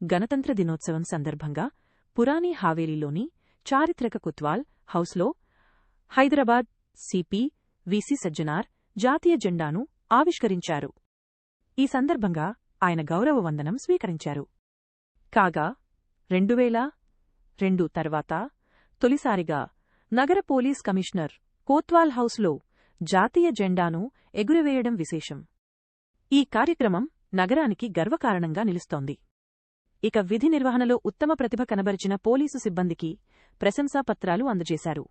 గణతంత్ర దినోత్సవం సందర్భంగా పురాణి హావేలీలోని చారిత్రక కుత్వాల్ హౌస్లో హైదరాబాద్ సిపి విసి సజ్జనార్ జాతీయ జెండాను ఆవిష్కరించారు. ఈ సందర్భంగా ఆయన గౌరవ వందనం స్వీకరించారు. కాగా రెండువేల రెండు తర్వాత తొలిసారిగా నగర పోలీస్ కమిషనర్ కోత్వాల్ హౌస్లో జాతీయ జెండాను ఎగురవేయడం విశేషం. ఈ కార్యక్రమం నగరానికి గర్వకారణంగా నిలుస్తోంది. ఇక విధి నిర్వహణలో ఉత్తమ ప్రతిభ కనబరిచిన పోలీసు సిబ్బందికి ప్రశంసాపత్రాలు అందజేశారు.